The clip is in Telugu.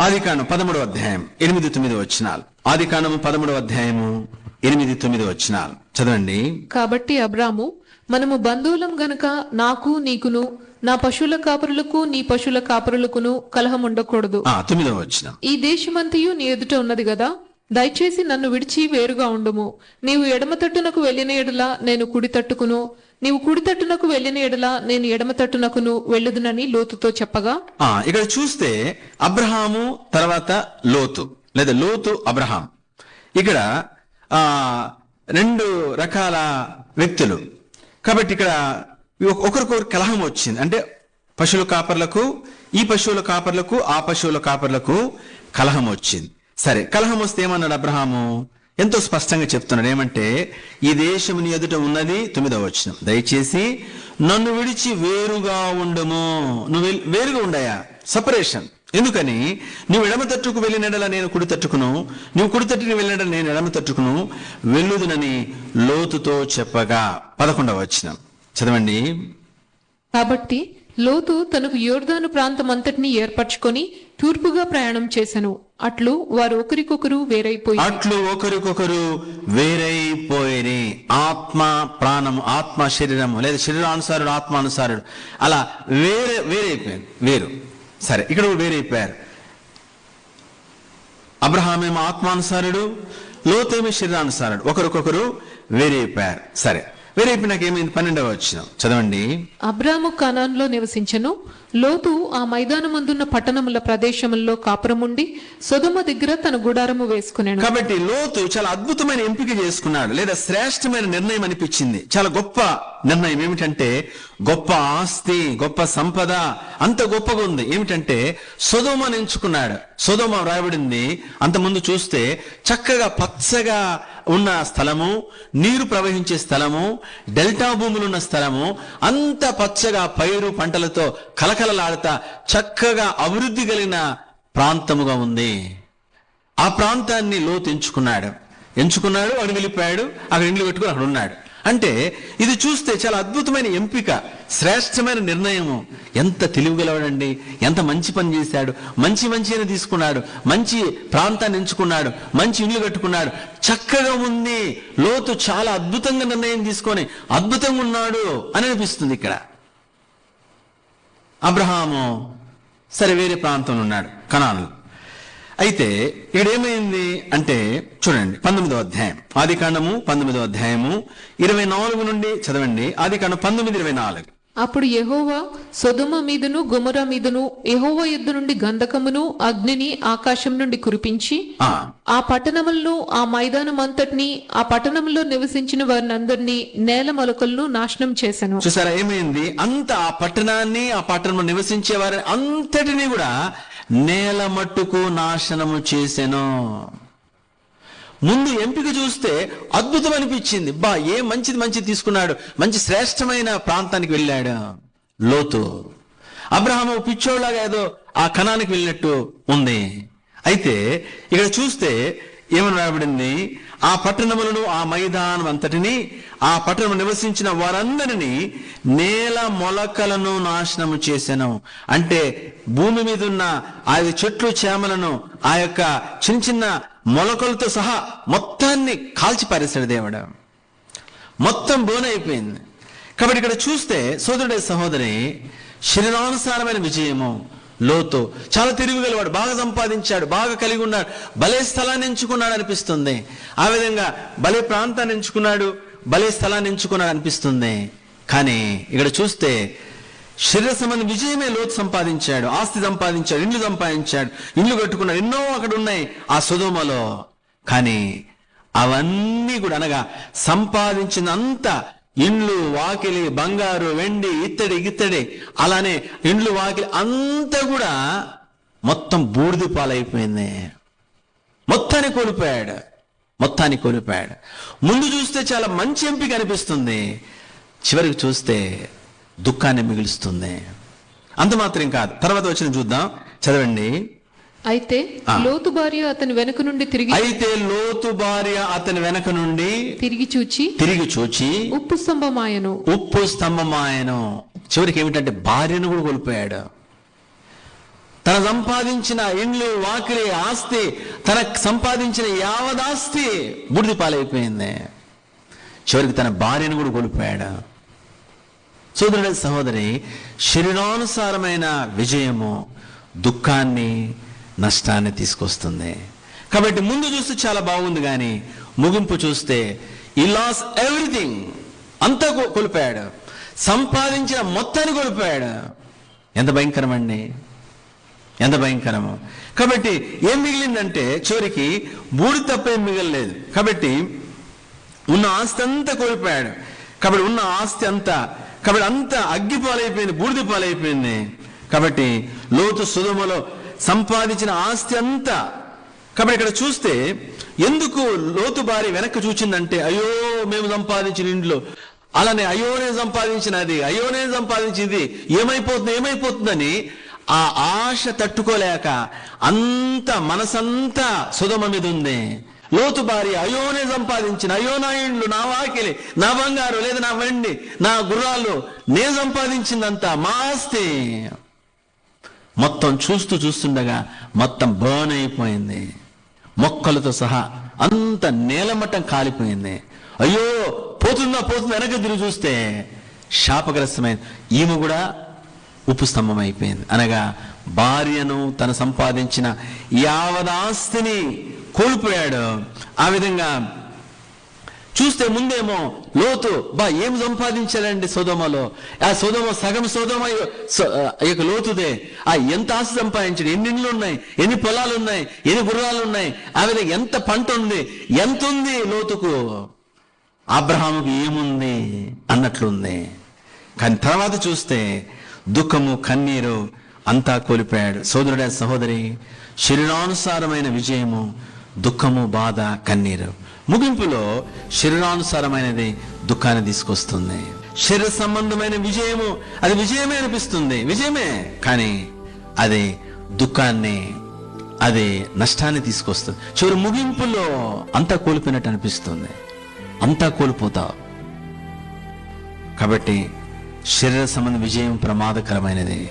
ఆది కాండం పదమూడవ అధ్యాయం ఎనిమిది తొమ్మిది వచ్చినాలు ఆది కాండము పదమూడవ అధ్యాయము ఎనిమిది తొమ్మిది వచ్చినాలు చదవండి. కాబట్టి అబ్రాము మనము బంధువులం గనుక నాకు నీకును నా పశువుల కాపరులకు నీ పశువుల కాపరులకును కలహం ఉండకూడదు. ఆ తొమ్మిదవ వచ్చిన ఈ దేశమంతయు నీ ఎదుట ఉన్నది గదా? దయచేసి నన్ను విడిచి వేరుగా ఉండుము. నీవు ఎడమ తట్టునకు వెళ్ళిన ఎడల నేను కుడి తట్టుకును. నీవు కుడి తట్టునకు వెళ్ళిన ఎడల నేను ఎడమ తట్టునకును వెళ్ళుదునని లోతుతో చెప్పగా ఆ ఇక్కడ చూస్తే అబ్రహాము తర్వాత లోతు లేదా లోతు అబ్రహాం. ఇక్కడ ఆ రెండు రకాల వ్యక్తులు. కాబట్టి ఇక్కడ ఒకరికొకరు కలహం వచ్చింది. అంటే పశువుల కాపర్లకు ఈ పశువుల కాపర్లకు ఆ పశువుల కాపర్లకు కలహం వచ్చింది. సరే కలహం వస్తే ఏమన్నాడు అబ్రహాము? ఎంతో స్పష్టంగా చెప్తున్నాడు. ఏమంటే ఈ దేశం నీ ఎదుట ఉన్నది తొమ్మిదవ వచనం. దయచేసి నన్ను విడిచి వేరుగా ఉండము. నువ్వు వేరుగా ఉండయా? సపరేషన్ ఎందుకని? నువ్వు ఎడమ తట్టుకు వెళ్ళినడల నేను కుడి తట్టుకును. నువ్వు కుడి తట్టుకుని వెళ్ళినడల నేను ఎడమ తట్టుకును. వెళ్ళుదునని లోతుతో చెప్పగా. పదకొండవ వచనం. చదవండి. కాబట్టి లోతు తనకు యోర్దాను ప్రాంతం అంతటిని ఏర్పరచుకొని తూర్పుగా ప్రయాణం చేశాను అట్లు వారు ఒకరికొకరు వేరైపోయి అట్లు ఒకరికొకరు వేరైపోయి ఆత్మ ప్రాణము ఆత్మ శరీరము లేదా శరీరానుసారుడు ఆత్మానుసారుడు. అలా వేరే వేరైపోయారు వేరు. సరే ఇక్కడ వేరైపోయారు. అబ్రహామేమో ఆత్మానుసారుడు లోతేమో శరీరానుసారుడు. ఒకరికొకరు వేరైపోయారు. సరే. వేరైపోయినాక ఏమైంది? పన్నెండవ వచ్చిన చదవండి. అబ్రాము కనాన్లో నివసించెను. లోతు ఆ మైదానమందున్న పట్టణముల ప్రదేశముల్లో కాపురముండి సొదమ దగ్గర తన గుడారము వేసుకునేను. కాబట్టి లోతు చాలా అద్భుతమైన ఎంపిక చేసుకున్నాడు. లేదా శ్రేష్టమైన నిర్ణయం అనిపించింది. చాలా గొప్ప నిర్ణయం. ఏమిటంటే గొప్ప ఆస్తి గొప్ప సంపద అంత గొప్పగా ఉంది. ఏమిటంటే సొదోమని ఎంచుకున్నాడు. సొదోమ రాయబడింది. అంత ముందు చూస్తే చక్కగా పచ్చగా ఉన్న స్థలము నీరు ప్రవహించే స్థలము డెల్టా భూములు ఉన్న స్థలము అంత పచ్చగా పైరు పంటలతో కలకలలాడతా చక్కగా అభివృద్ధి కలిగిన ప్రాంతముగా ఉంది. ఆ ప్రాంతాన్ని లోతు ఎంచుకున్నాడు. ఎంచుకున్నాడు అక్కడ వెళ్ళిపోయాడు అక్కడ ఇండ్లు పెట్టుకుని అక్కడ ఉన్నాడు. అంటే ఇది చూస్తే చాలా అద్భుతమైన ఎంపిక శ్రేష్టమైన నిర్ణయము. ఎంత తెలివిగలవాడండి ఎంత మంచి పని చేశాడు మంచి మంచిని తీసుకున్నాడు మంచి ప్రాంతాన్ని ఎంచుకున్నాడు మంచి ఇల్లు కట్టుకున్నాడు. చక్కగా ఉంది లోతు చాలా అద్భుతంగా నిర్ణయం తీసుకొని అద్భుతంగా ఉన్నాడు అని అనిపిస్తుంది ఇక్కడ. అబ్రహాము సరే వేరే ప్రాంతంలో ఉన్నాడు కణాలు అయితే ఇక్కడేమైంది అంటే చూడండి పంతొమ్మిదో అధ్యాయం. ఆది కాండము పంతొమ్మిదో అధ్యాయము ఇరవై నాలుగు నుండి చదవండి ఆది కాండం పంతొమ్మిది ఇరవై నాలుగు. అప్పుడు యెహోవా సొదొమ మీదను గొమొర మీదను యెహోవా యుద్ధ నుండి గంధకమును అగ్నిని ఆకాశం నుండి కురిపించి ఆ. పట్టణములను ఆ మైదానం అంతటిని ఆ పట్టణంలో నివసించిన వారినందరినీ నేల మొలకలను నాశనం చేశాను చూసారా ఏమైంది? అంత ఆ పట్టణాన్ని ఆ పట్టణంలో నివసించే వారిని అంతటినీ కూడా నేల మట్టుకు నాశనము చేసెను. ముందు ఎంపిక చూస్తే అద్భుతం అనిపించింది బా ఏ మంచిది మంచిది తీసుకున్నాడు? మంచి శ్రేష్టమైన ప్రాంతానికి వెళ్ళాడు. లోతు. అబ్రహాం పిచ్చోళ్ళగా ఏదో ఆ కణానికి వెళ్ళినట్టు ఉంది. అయితే ఇక్కడ చూస్తే ఏమని రాబడింది ఆ పట్టణములను ఆ మైదానం అంతటిని ఆ పట్టణం నివసించిన వారందరినీ నేల మొలకలను నాశనము చేశాను అంటే భూమి మీద ఉన్న ఆ చెట్లు చేమలను ఆ యొక్క చిన్న చిన్న మొలకలతో సహా మొత్తాన్ని కాల్చి పారేశాడు దేవుడు. మొత్తం బోనైపోయింది కాబట్టి ఇక్కడ చూస్తే సోదరుడే సహోదరి శరీరానుసారమైన విజయము లోతు. చాలా తిరుగుగలవాడు బాగా సంపాదించాడు బాగా కలిగి ఉన్నాడు భలే స్థలాన్ని ఎంచుకున్నాడు అనిపిస్తుంది. ఆ విధంగా భలే ప్రాంతాన్ని ఎంచుకున్నాడు భలే స్థలాన్ని ఎంచుకున్నాడు అనిపిస్తుంది. కానీ ఇక్కడ చూస్తే శరీర సంబంధ విజయమే లోతు సంపాదించాడు ఆస్తి సంపాదించాడు ఇండ్లు సంపాదించాడు ఇండ్లు కట్టుకున్నాడు ఎన్నో అక్కడ ఉన్నాయి ఆ సుధోమలో. కానీ అవన్నీ కూడా అనగా సంపాదించినంత ఇండ్లు వాకిలి బంగారు వెండి ఇత్తడి ఇత్తడి అలానే ఇండ్లు వాకిలి అంతా కూడా మొత్తం బూడిద పాలైపోయింది. మొత్తాన్ని కోల్పోయాడు. మొత్తాన్ని కోల్పోయాడు. ముందు చూస్తే చాలా మంచి ఎంపిక అనిపిస్తుంది. చివరికి చూస్తే దుఃఖాన్ని మిగులుస్తుంది. అంత మాత్రం కాదు తర్వాత వచ్చిన చూద్దాం. చదవండి. అయితే. లోతు భార్య అతని వెనుక నుండి తిరిగి అయితే లోతు భార్య అతని వెనక నుండి తిరిగి చూచి తిరిగి చూచి ఉప్పు స్తంభమాయను. ఉప్పు స్తంభమాయను. చివరికి ఏమిటంటే భార్యను కూడా కోల్పోయాడు. తన సంపాదించిన ఇండ్లు వాకిలి ఆస్తి తన సంపాదించిన యావదాస్తి బుడిది పాలైపోయింది చివరికి తన భార్యను కూడా కోల్పోయాడు. సోదరుడి సహోదరి శరీరానుసారమైన విజయము దుఃఖాన్ని నష్టాన్ని తీసుకొస్తుంది. కాబట్టి ముందు చూస్తే చాలా బాగుంది కానీ ముగింపు చూస్తే ఈ లాస్ ఎవ్రీథింగ్ అంతా కో- కోల్పోయాడు. సంపాదించిన మొత్తాన్ని కోల్పోయాడు. ఎంత భయంకరమండి ఎంత భయంకరము. కాబట్టి ఏం మిగిలిందంటే చివరికి బూడి తప్ప ఏం మిగలలేదు. కాబట్టి ఉన్న ఆస్తి అంతా కోల్పోయాడు. కాబట్టి ఉన్న ఆస్తి అంతా కాబట్టి అంతా అగ్గి పాలైపోయింది బూడిద పాలైపోయింది. కాబట్టి లోతు సుధమలో సంపాదించిన ఆస్తి అంతా. కాబట్టి ఇక్కడ చూస్తే ఎందుకు లోతు భార్య వెనక్కి చూచిందంటే అయ్యో మేము సంపాదించిన ఇంట్లో అలానే అయ్యో నేను సంపాదించినది అయ్యో నేను సంపాదించింది. ఏమైపోతుంది ఏమైపోతుందని ఆ ఆశ తట్టుకోలేక అంత మనసంతా సుధమ మీద ఉంది. లోతు భార్య అయోనే సంపాదించిన అయ్యో నా ఇండ్లు నా వాకిలి నా బంగారు లేదా నా వెండి నా గుర్రాలు నేను సంపాదించిందంతా మా ఆస్తి. మొత్తం చూస్తూ చూస్తుండగా మొత్తం బర్న్ అయిపోయింది. మొక్కలతో సహా అంత నేలమట్టం కాలిపోయింది. అయ్యో పోతుందా పోతుందా వెనక తిరిగి చూస్తే శాపగ్రస్తమైన ఈమె కూడా ఉప్పు స్తంభం అయిపోయింది అనగా భార్యను తను సంపాదించిన యావదాస్తిని కోల్పోయాడు. ఆ విధంగా చూస్తే ముందేమో లోతు బా ఏం సంపాదించాలండి సోదమలో? ఆ సోదమ సగం సోదమ యొక్క లోతుదే. ఆ ఎంత ఆశ సంపాదించాడు? ఎన్ని ఇండ్లు ఉన్నాయి? ఎన్ని పొలాలు ఉన్నాయి ఎన్ని గుర్రాలు ఉన్నాయి ఆ విధంగా ఎంత పంట ఉంది? ఎంత ఉంది లోతుకు? అబ్రహాముకి ఏముంది? అన్నట్లుంది. కానీ తర్వాత చూస్తే దుఃఖము కన్నీరు అంతా కోల్పోయాడు. సోదరుడే సహోదరి శరీరానుసారమైన విజయము దుఃఖము బాధ కన్నీరు. ముగింపులో శరీరానుసారమైనది దుఃఖాన్ని తీసుకొస్తుంది. శరీర సంబంధమైన విజయము అది విజయమే అనిపిస్తుంది. విజయమే కానీ అది దుఃఖాన్ని అది నష్టాన్ని తీసుకొస్తుంది. చివరి ముగింపులో అంతా కోల్పోయినట్టు అనిపిస్తుంది. అంతా కోల్పోతావు. కాబట్టి శరీర సంబంధ విజయం ప్రమాదకరమైనది.